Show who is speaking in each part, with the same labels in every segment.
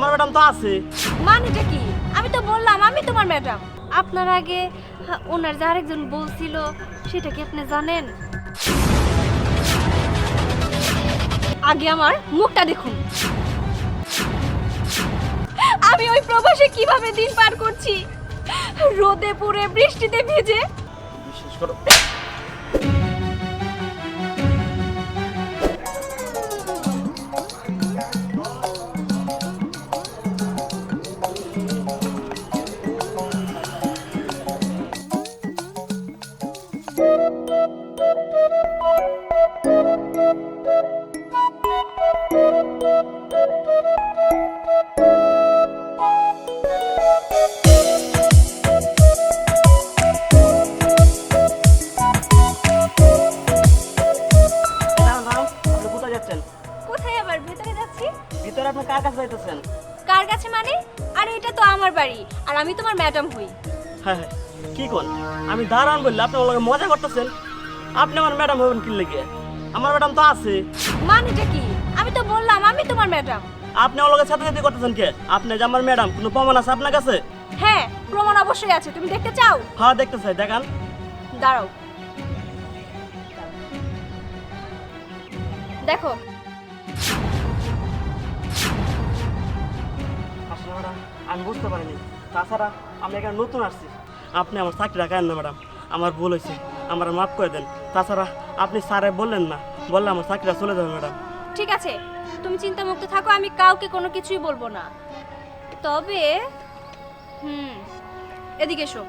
Speaker 1: আমার ম্যাডাম তো আছে।
Speaker 2: মানেটা কি? আমি তো বললাম আমি তোমার ম্যাডাম। আপনার আগে ওনার যে আরেকজন বলছিল সেটা কি আপনি জানেন? আগে আমার মুখটা দেখুন। আমি ওই প্রবাসে কীভাবে দিন পার করছি? রোদে পুড়ে বৃষ্টিতে ভিজে।
Speaker 1: বিশ্বাস করো। কোথায়
Speaker 2: আবার? ভেতরে যাচ্ছি।
Speaker 1: ভিতরে আপনি কার কাছে যাইতেছেন?
Speaker 2: কার কাছে মানে? আরে এটা তো আমার বাড়ি আর আমি তোমার ম্যাডাম হই।
Speaker 1: হ্যাঁ হ্যাঁ কি কোন? আমি দাঁড়ান বললে আপনি ওর লগে মজা করতেছেন। আপনি আমার ম্যাডাম হবেন কি লেগে আমার ম্যাডাম তো আছে।
Speaker 2: মানেটা কি? আমি তো বললাম আমি তোমার ম্যাডাম।
Speaker 1: আপনি ওর লগে সাথে সাথে করতেছেন কে? আপনি যে আমার ম্যাডাম কোনো প্রমাণ আছে আপনার কাছে?
Speaker 2: হ্যাঁ প্রমাণ অবশ্যই আছে তুমি দেখতে চাও?
Speaker 1: হ্যাঁ দেখতে চাই দেখান।
Speaker 2: দাঁড়াও। দেখো।
Speaker 1: আসলে ম্যাডাম আমি বুঝতে পারিনি। তাছাড়া আমি এখানে নতুন আসছি। আপনি আমার চাকরি রাখেন না ম্যাডাম। আমার ভুল হয়েছে। আমার মাফ করে দেন। তাছাড়া আপনি স্যারে বললেন না বললে আমার চাকরিটা চলে যাবে ম্যাডাম।
Speaker 2: ঠিক আছে তুমি চিন্তামুক্ত থাকো আমি কাউকে কোনো কিছুই বলব না। তবে হুম এদিকে এসো।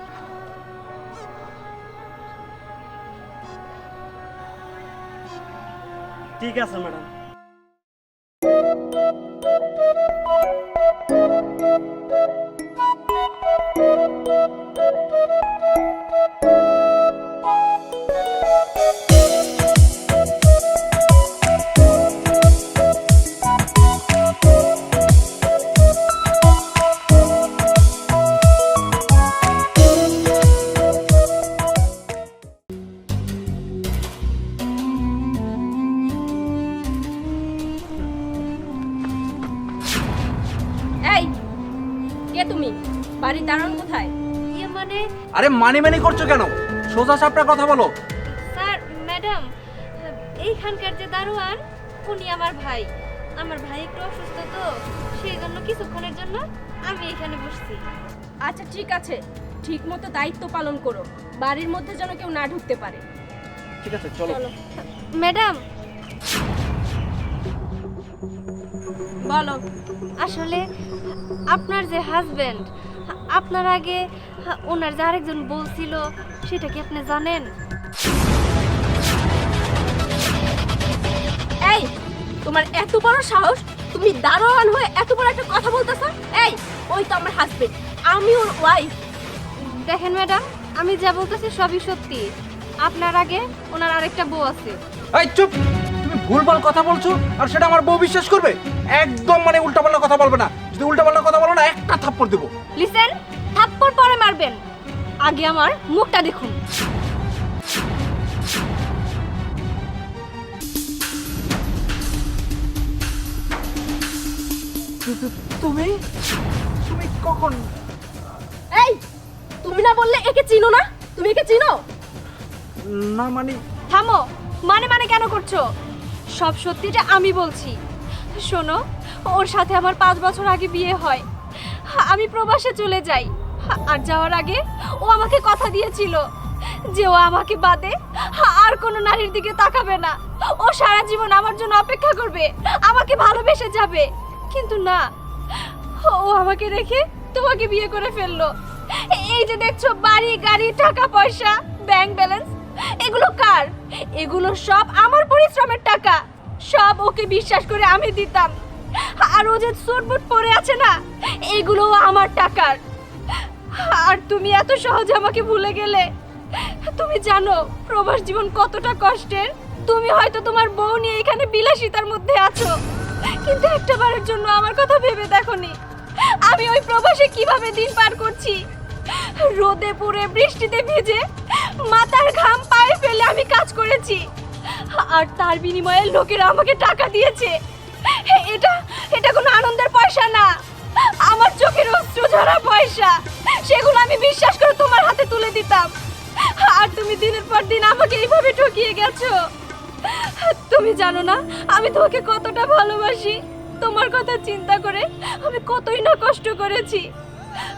Speaker 1: ঠিক আছে ম্যাডাম।
Speaker 2: এই বাড়ির দারোয়ান কোথায়? ইয়ে মানে
Speaker 3: আরে মানি মানি করছ কেন? সোজা সাপটা কথা বলো।
Speaker 2: স্যার ম্যাডাম এইখানকার যে দারোয়ান উনি আমার ভাই। আমার ভাই একটু অসুস্থ তো সেই জন্য কিছুক্ষণের জন্য আমি এখানে বসছি।
Speaker 4: আচ্ছা ঠিক আছে। ঠিক মতো দায়িত্ব পালন করো। বাড়ির মধ্যে যেন কেউ না ঢুকতে পারে।
Speaker 3: ঠিক আছে চলো।
Speaker 2: ম্যাডাম।
Speaker 4: বলো।
Speaker 2: আসলে আপনার যে হাজবেন্ড আপনার আগে ওনার যে আরেকজন বলছিল সেটা কি আপনি জানেন?
Speaker 4: এই তোমার এত বড় সাহস? তুমি দারোয়ান হয়ে এত বড় একটা কথা বলতেছো? এই ওই তো আমার হাজবেন্ড আমি ওর ওয়াইফ
Speaker 2: দেখেন ম্যাডাম আমি যা বলতেছি সবই সত্যি। আপনার আগে ওনার আরেকটা বউ আছে।
Speaker 3: এই চুপ! তুমি ভুলভাল কথা বলছো আর সেটা আমার বউ বিশ্বাস করবে? একদম মানে উল্টাপাল্টা কথা বলবে না। যদি উল্টাপাল্টা কথা বলো না একটা থাপ্পড় দেবো।
Speaker 2: লিসেন থাপ্পড় পরে মারবেন। আগে আমার মুখটা দেখুন।
Speaker 3: তুমি? তুমি কখন?
Speaker 4: এই তুমি না বললে একে চিনো না? তুমি একে চিনো?
Speaker 3: না মানে
Speaker 2: থামো মানে মানে কেন করছ? সব সত্যিটা আমি বলছি। শোনো, ওর সাথে আমার পাঁচ বছর আগে বিয়ে হয়। আমি প্রবাসে চলে যাই। আর যাওয়ার আগে ও আমাকে কথা দিয়েছিল যে ও আমাকে বাদে আর কোনো নারীর দিকে তাকাবে না। ও সারা জীবন আমার জন্য অপেক্ষা করবে, আমাকে ভালোবেসে যাবে। কিন্তু না, ও আমাকে রেখে তোমাকে বিয়ে করে ফেলল। এই যে দেখছ, বাড়ি, গাড়ি, টাকা, পয়সা ব্যাংক ব্যালেন্স এগুলো কার? এগুলো সব আমার পরিশ্রমের টাকা। সব ওকে বিশ্বাস করে আমি দিতাম। আর ও যে সুটবুট পরে আছে না এগুলো আমার টাকার। আর তুমি এত সহজে আমাকে ভুলে গেলে, তুমি জানো প্রবাস জীবন কতটা কষ্টের। তুমি হয়তো তোমার বউ নিয়ে এখানে বিলাসিতার মধ্যে আছো, কিন্তু একটা বারের জন্য আমার কথা ভেবে দেখোনি। আমি ওই প্রবাসে কীভাবে দিন পার করছি? রোদে পুড়ে বৃষ্টিতে ভিজে মাথার ঘাম পায়ে ফেলে আমি কাজ করেছি। আর তার বিনিময়ে লোকেরা আমাকে টাকা দিয়েছে। এটা এটা কোনো আনন্দের পয়সা না। অঝরা পয়সা। সেগুলো আমি বিশ্বাস করে তোমার হাতে তুলে দিতাম। আর তুমি দিনের পর দিন আমাকে এইভাবে ঠকিয়ে গেছো। তুমি জানো না, আমি তোমাকে কতটা ভালোবাসি। তোমার কথা চিন্তা করে আমি কতই না কষ্ট করেছি।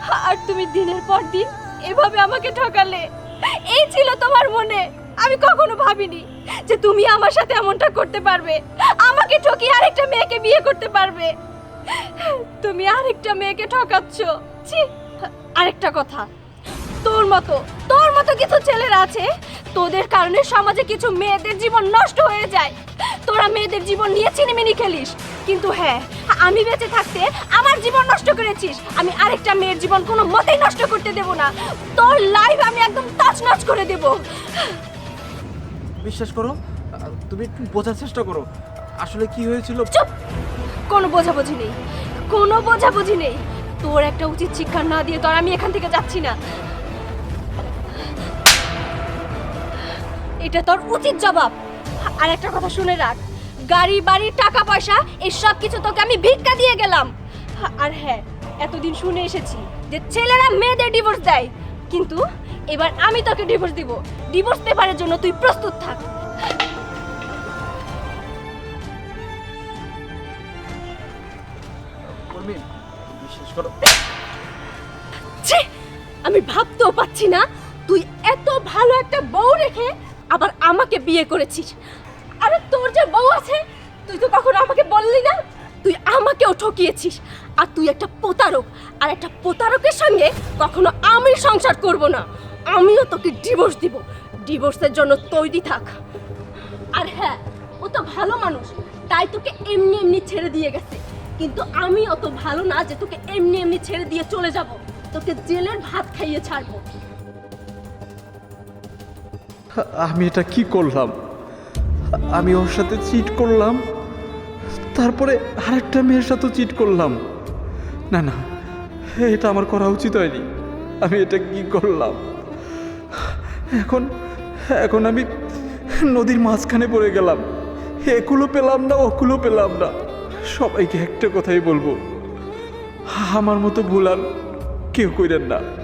Speaker 2: আর তুমি দিনের পর দিন এভাবে আমাকে ঠকালে। এই ছিল তোমার মনে। আমি কখনো ভাবিনি। যে তুমি আমার সাথে এমনটা করতে পারবে। আমাকে ঠকিয়ে আরেকটা মেয়েকে বিয়ে করতে পারবে। তুমি আরেকটা মেয়েকে ঠকাচ্ছ। ছি, আরেকটা কথা। তোর মতো তোর মতো কিছু ছেলেরা আছে, তোদের কারণে সমাজে কিছু মেয়েদের জীবন নষ্ট হয়ে যায়। তোরা মেয়েদের জীবন নিয়ে চিনিমিনি খেলিস। কিন্তু হ্যাঁ আমি বেঁচে থাকতে আমার জীবন নষ্ট করেছিস। আমি আরেকটা মেয়ের জীবন কোনো মতেই নষ্ট করতে দেব না। তোর লাইফ আমি একদম তছনছ করে দেব।
Speaker 3: বিশ্বাস করো, তুমি একটু বোঝার চেষ্টা করো। আসলে কি হয়েছিল?
Speaker 2: চুপ! কোনো বোঝাবুঝি নেই। কোনো বোঝাবুঝি নেই। তোর একটা উচিত শিক্ষা না দিয়ে তো আর আমি এখান থেকে যাচ্ছি না। এটা তোর উচিত জবাব। আর একটা কথা শুনে রাখ। গাড়ি, বাড়ি, টাকা, পয়সা, এই সব কিছু তোকে আমি ভিক্ষা দিয়ে গেলাম। আর হ্যাঁ এতদিন শুনে এসেছি যে ছেলেরা মেয়েদের ডিভোর্স দেয়। কিন্তু এবার আমি তোকে ডিভোর্স দিব। ডিভোর্স পেপারের জন্য তুই প্রস্তুত থাক।
Speaker 3: বিশ্বাস করো।
Speaker 2: ছি! আমি ভাবতেও পাচ্ছি না তুই এত ভালো একটা বউ রেখে আবার আমাকে বিয়ে করেছিস। আরে তোর যে বউ আছে তুই তো কখনো আমাকে বললি না? তুই আমাকেও ঠকিয়েছিস। আর তুই একটা প্রতারক আর একটা প্রতারকের সঙ্গে কখনো আমি সংসার করব না। আমিও তোকে ডিভোর্স দিব। ডিভোর্সের জন্য তৈরি থাক। আর হ্যাঁ ও তো ভালো মানুষ, তাই তোকে এমনি এমনি ছেড়ে দিয়ে গেছে। কিন্তু আমি অত ভালো না যে তোকে এমনি এমনি ছেড়ে দিয়ে চলে যাব। তোকে জেলের ভাত খাইয়ে ছাড়বো।
Speaker 5: আমি এটা কি করলাম? আমি ওর সাথে চিট করলাম, তারপরে আরেকটা মেয়ের সাথেও চিট করলাম। না না, এটা আমার করা উচিত হয়নি। আমি এটা কি করলাম? এখন এখন আমি নদীর মাঝখানে পড়ে গেলাম। একুলো পেলাম না ওকুলো পেলাম না। সবাইকে একটা কথাই বলব। আমার মতো ভুল আর কেউ করেন না।